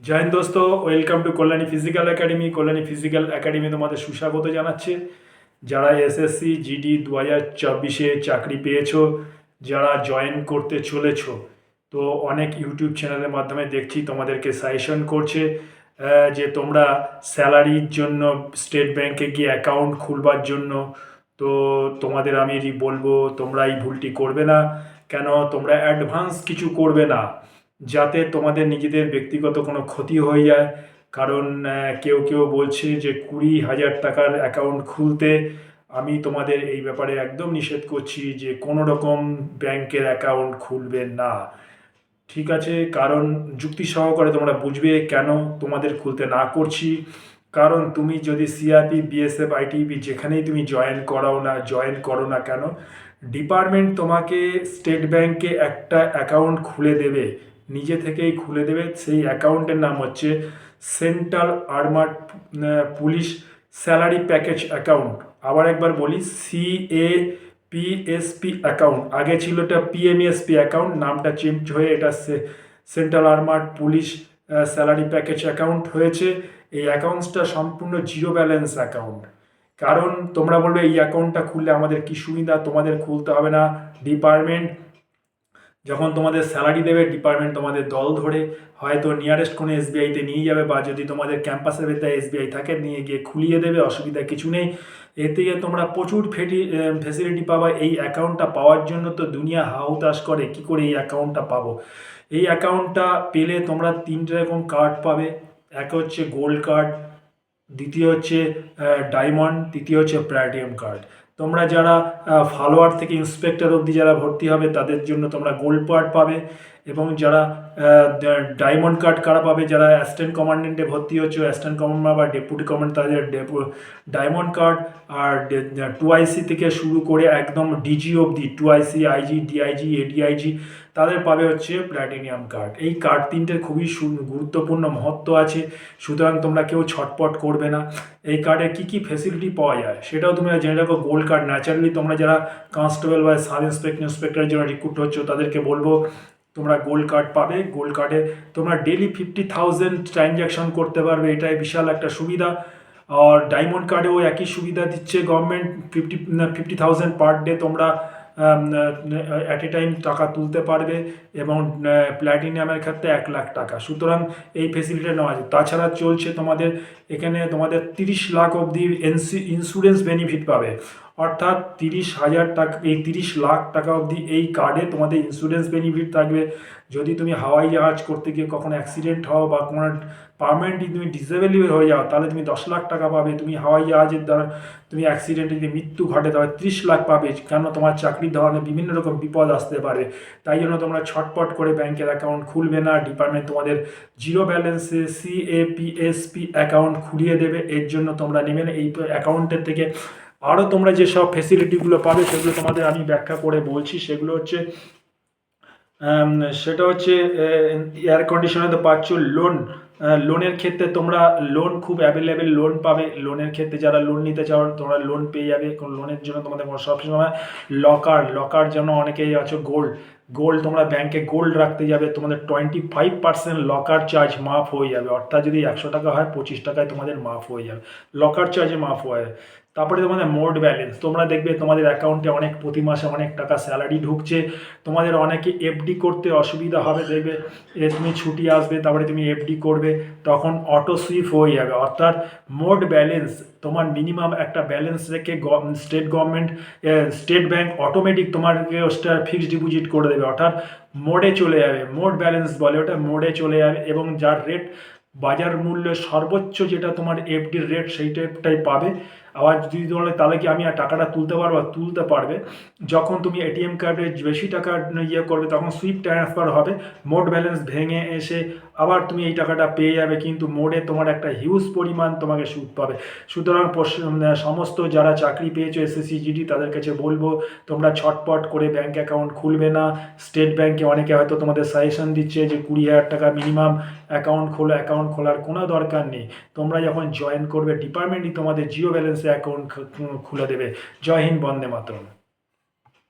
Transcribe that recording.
Join দোস্ত welcome to Kalyani physical academy Kalyani physical academy তোমাদের সুস্বাগত জানাচ্ছে। যারা এসএসসি জিডি দু হাজার চব্বিশে চাকরি পেয়েছ, যারা জয়েন করতে চলেছো, তো অনেক ইউটিউব চ্যানেলের মাধ্যমে দেখছি তোমাদেরকে সাজেশন করছে যে তোমরা স্যালারির জন্য স্টেট ব্যাংকে গিয়ে অ্যাকাউন্ট খুলবার জন্য, তো তোমাদের আমি বলব, তোমরা এই ভুলটি করবে না। কেন? তোমরা অ্যাডভান্স কিছু করবে না। যাতে তোমাদের নিজেদের ব্যক্তিগত কোনো ক্ষতি হয়ে যায়। কারণ কেউ কেউ বলছে যে কুড়ি হাজার টাকার অ্যাকাউন্ট খুলতে আমি তোমাদের এই ব্যাপারে একদম নিষেধ করছি যে কোনো রকম ব্যাংকের অ্যাকাউন্ট খুলবে না। ঠিক আছে, কারণ যুক্তি সহকারে তোমরা বুঝবে কেন তোমাদের খুলতে না করছি। কারণ তুমি যদি সিআরপি বিএসএফ আইটিবি যেখানেই তুমি জয়েন করাও না জয়েন করো না কেন ডিপার্টমেন্ট তোমাকে স্টেট ব্যাংকে একটা অ্যাকাউন্ট খুলে দেবে। নিজে থেকেই খুলে দেবে। সেই অ্যাকাউন্টের নাম হচ্ছে central armoured police salary package account আবার একবার বলি সি এ পিএসপি অ্যাকাউন্ট আগে ছিল এটা পিএমএসপি অ্যাকাউন্ট নামটা চেঞ্জ হয়ে এটা central armoured police salary package account হয়েছে। এই অ্যাকাউন্টসটা সম্পূর্ণ জিরো ব্যালেন্স অ্যাকাউন্ট কারণ তোমরা বলবে, এই অ্যাকাউন্টটা খুললে আমাদের কি সুবিধা? তোমাদের খুলতে হবে না। ডিপার্টমেন্ট যখন তোমাদের স্যালারি দেবে ডিপার্টমেন্ট তোমাদের দল ধরে, হয়তো নিয়ারেস্ট কোনো এসবিআইতে নিয়ে যাবে বা যদি তোমাদের ক্যাম্পাসের ভেতরে এসবিআই থাকে, নিয়ে গিয়ে খুলিয়ে দেবে, অসুবিধা কিছু নেই। এর থেকে তোমরা প্রচুর ফেটি ফেসিলিটি পাবা। এই অ্যাকাউন্টটা পাওয়ার জন্য তো দুনিয়া হাউতাস করে, কি করে এই অ্যাকাউন্টটা পাবো? এই অ্যাকাউন্টটা পেলে তোমরা তিনটে রকম কার্ড পাবে। এক হচ্ছে গোল্ড কার্ড দ্বিতীয় হচ্ছে ডায়মন্ড তৃতীয় হচ্ছে প্ল্যাটিনাম কার্ড তোমরা যারা ফলোয়ার থেকে ইন্সপেক্টর অবধি যারা ভর্তি হবে, তাদের জন্য তোমরা গোল্ড পার্ট পাবে। এবং যারা ডায়মন্ড কার্ড কারা পাবে, যারা অ্যাসিস্ট্যান্ট কমান্ডেন্টে ভর্তি হচ্ছে অ্যাসিস্ট্যান্ট কমান্ডার বা ডেপুটি কমান্ড তাদের ডায়মন্ড কার্ড আর টু আইসি থেকে শুরু করে একদম ডিজি অবধি two IC IG DIG ADIG তাদের পাবে হচ্ছে প্ল্যাটিনিয়াম কার্ড এই কার্ড তিনটের খুবই গুরুত্বপূর্ণ মহত্ব আছে, সুতরাং তোমরা কেউ ছটপট করবে না। এই কার্ডে কী কী ফেসিলিটি পাওয়া যায়, সেটাও তুমি জেনে রাখো গোল্ড কার্ড ন্যাচারালি তোমরা যারা কনস্টেবল বা সাব ইন্সপেক্টর ইন্সপেক্টরের জন্য রিক্রুট হচ্ছ, তাদেরকে বলব তোমরা গোল্ড কার্ড পাবে। গোল্ড কার্ডে তোমরা ডেলি ফিফটি থাউজেন্ড ট্রানজ্যাকশন করতে পারবে। এটাই বিশাল একটা সুবিধা। আর ডায়মন্ড কার্ডেও একই সুবিধা দিচ্ছে government fifty fifty thousand per day তোমরা অ্যাট এ টাইম টাকা তুলতে পারবে এবং প্ল্যাটিনিয়ামের ক্ষেত্রে এক লাখ টাকা। সুতরাং এই ফেসিলিটি নেওয়া যায় তাছাড়া চলছে তোমাদের, এখানে তোমাদের তিরিশ লাখ অবধি ইন্স্যুরেন্স বেনিফিট পাবে। অর্থাৎ তিরিশ হাজার টাকা, এই তিরিশ লাখ টাকা অবধি এই কার্ডে তোমাদের ইন্স্যুরেন্স বেনিফিট থাকবে। যদি তুমি হাওয়াই জাহাজ করতে গিয়ে কখনো অ্যাক্সিডেন্ট হও বা কোনো পারমানেন্টলি তুমি ডিসেবল হয়ে যাও, তাহলে তুমি দশ লাখ টাকা পাবে। তুমি হাওয়াই জাহাজের দ্বারা তুমি অ্যাক্সিডেন্টে যদি মৃত্যু ঘটে, তাহলে ত্রিশ লাখ পাবে। কেন তোমার চাকরির ধরনের বিভিন্ন রকম বিপদ আসতে পারে। তাই জন্য তোমরা ছটপট করে ব্যাংকের অ্যাকাউন্ট খুলবে না। ডিপার্টমেন্ট তোমাদের জিরো ব্যালেন্সে সিএপিএসপি অ্যাকাউন্ট খুলিয়ে দেবে। এর জন্য তোমরা নেবে না এই অ্যাকাউন্টের থেকে আরও তোমরা যেসব ফেসিলিটিগুলো পাবে, সেগুলো তোমাদের আমি ব্যাখ্যা করে বলছি। সেগুলো হচ্ছে সেটা হচ্ছে এয়ার কন্ডিশনে তো পাচ্ছ লোন লোনের ক্ষেত্রে তোমরা লোন খুব অ্যাভেলেবেল লোন পাবে। লোনের ক্ষেত্রে যারা লোন নিতে চাও, তোমরা লোন পেয়ে যাবে। লোনের জন্য তোমাদের কোনো সবসময় লকার লকার যেন অনেকেই আছো গোল্ড গোল্ড তোমরা ব্যাংকে গোল্ড রাখতে যাবে, তোমাদের twenty five percent locker charge মাফ হয়ে যাবে। অর্থাৎ যদি একশো টাকা হয়, পঁচিশ টাকায় তোমাদের মাফ হয়ে যাবে। লকার চার্জে মাফ হয়ে তারপরে তোমাদের মোড ব্যালেন্স তোমরা দেখবে তোমাদের অ্যাকাউন্টে অনেক প্রতি মাসে অনেক টাকা স্যালারি ঢুকছে, তোমাদের অনেকে এফডি করতে অসুবিধা হবে, দেখবে এ তুমি ছুটি আসবে, তারপরে তুমি এফডি করবে, তখন অটো সুইপ হয়ে যাবে। অর্থাৎ মোড ব্যালেন্স তোমার মিনিমাম একটা ব্যালেন্স রেখে state government state bank automatic তোমাকে ওটা ফিক্সড ডিপোজিট করে দেবে। অর্থাৎ মোডে চলে যাবে মোড ব্যালেন্স বলে ওটা মোডে চলে যাবে এবং যার রেট বাজার মূল্যে সর্বোচ্চ যেটা তোমার এফডির রেট সেইটাই পাবে। আবার যদি বলে তাহলে কি আমি আর টাকাটা তুলতে পারব তুলতে পারবে? যখন তুমি এটিএম কার্ডে বেশি টাকা ইয়ে করবে, তখন সুইপ ট্রান্সফার হবে, মোট ব্যালেন্স ভেঙে এসে আবার তুমি এই টাকাটা পেয়ে যাবে, কিন্তু মোডে তোমার একটা হিউজ পরিমাণ তোমাকে সুদ পাবে। সুতরাং সমস্ত যারা চাকরি পেয়েছ এসএসসি জিডি তাদের কাছে বলব, তোমরা ছটপট করে ব্যাঙ্ক অ্যাকাউন্ট খুলবে না। স্টেট ব্যাঙ্কে অনেকে হয়তো তোমাদের সাজেশন দিচ্ছে যে কুড়ি হাজার টাকা মিনিমাম অ্যাকাউন্ট খোলো অ্যাকাউন্ট খোলার কোনো দরকার নেই। তোমরা যখন জয়েন করবে ডিপার্টমেন্টই তোমাদের জিও ব্যালেন্সে অ্যাকাউন্ট খুলে দেবে। জয় হিন্দ, বন্দে মাতরম।